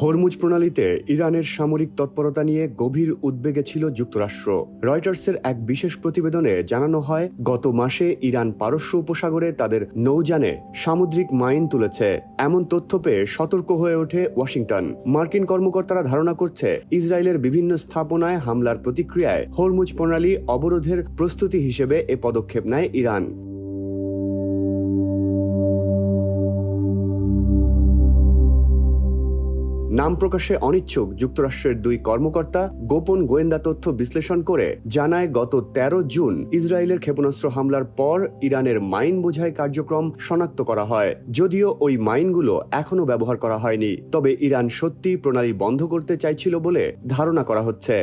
Hormuz প্রণালীতে ইরানের সামরিক তৎপরতা নিয়ে গভীর উদ্বেগে ছিল যুক্তরাষ্ট্র। রয়টার্সের এক বিশেষ প্রতিবেদনে জানানো হয়, গত মাসে ইরান পারস্য উপসাগরে তাদের নৌযানে সামুদ্রিক মাইন তুলেছে। এমন তথ্য পেয়ে সতর্ক হয়ে ওঠে ওয়াশিংটন। মার্কিন কর্মকর্তারা ধারণা করছে, ইসরায়েলের বিভিন্ন স্থাপনায় হামলার প্রতিক্রিয়ায় হরমুজ প্রণালী অবরোধের প্রস্তুতি হিসেবে এ পদক্ষেপ নেয় ইরান। নাম প্রকাশে অনিচ্ছুক যুক্তরাষ্ট্রের দুই কর্মকর্তা গোপন গোয়েন্দা তথ্য বিশ্লেষণ করে জানায়, গত ১৩ জুন ইসরায়েলের ক্ষেপণাস্ত্র হামলার পর ইরানের মাইন বোঝাই কার্যক্রম শনাক্ত করা হয়। যদিও ওই মাইনগুলো এখনও ব্যবহার করা হয়নি, তবে ইরান সত্যি প্রণালী বন্ধ করতে চাইছিল বলে ধারণা করা হচ্ছে।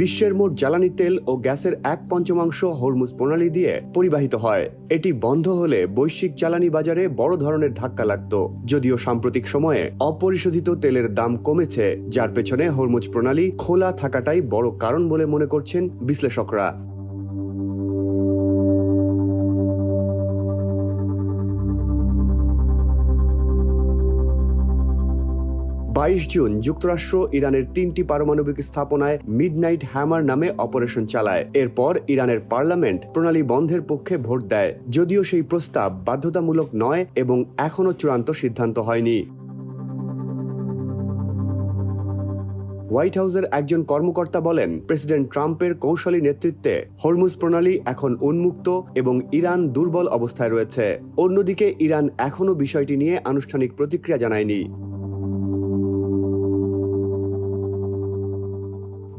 বিশ্বের মোট জ্বালানি তেল ও গ্যাসের এক পঞ্চমাংশ হরমুজ প্রণালী দিয়ে পরিবাহিত হয়। এটি বন্ধ হলে বৈশ্বিক জ্বালানি বাজারে বড় ধরনের ধাক্কা লাগত। যদিও সাম্প্রতিক সময়ে অপরিশোধিত তেলের দাম কমেছে, যার পেছনে হরমুজ প্রণালী খোলা থাকাটাই বড় কারণ বলে মনে করছেন বিশ্লেষকরা। বাইশ জুন যুক্তরাষ্ট্র ইরানের তিনটি পারমাণবিক স্থাপনায় মিডনাইট হ্যামার নামে অপারেশন চালায়। এরপর ইরানের পার্লামেন্ট প্রণালী বন্ধের পক্ষে ভোট দেয়। যদিও সেই প্রস্তাব বাধ্যতামূলক নয় এবং এখনও চূড়ান্ত সিদ্ধান্ত হয়নি। হোয়াইট হাউসের একজন কর্মকর্তা বলেন, প্রেসিডেন্ট ট্রাম্পের কৌশলী নেতৃত্বে হরমুজ প্রণালী এখন উন্মুক্ত এবং ইরান দুর্বল অবস্থায় রয়েছে। অন্যদিকে, ইরান এখনও বিষয়টি নিয়ে আনুষ্ঠানিক প্রতিক্রিয়া জানায়নি।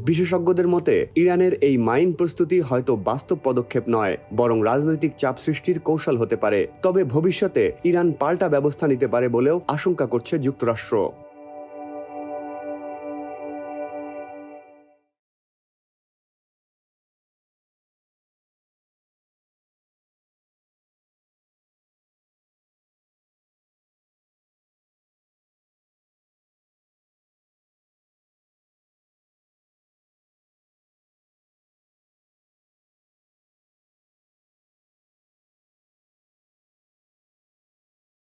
বিশেষজ্ঞদের মতে, ইরানের এই মাইন প্রস্তুতি হয়তো বাস্তব পদক্ষেপ নয়, বরং রাজনৈতিক চাপ সৃষ্টির কৌশল হতে পারে। তবে ভবিষ্যতে ইরান পাল্টা ব্যবস্থা নিতে পারে বলেও আশঙ্কা করছে যুক্তরাষ্ট্র।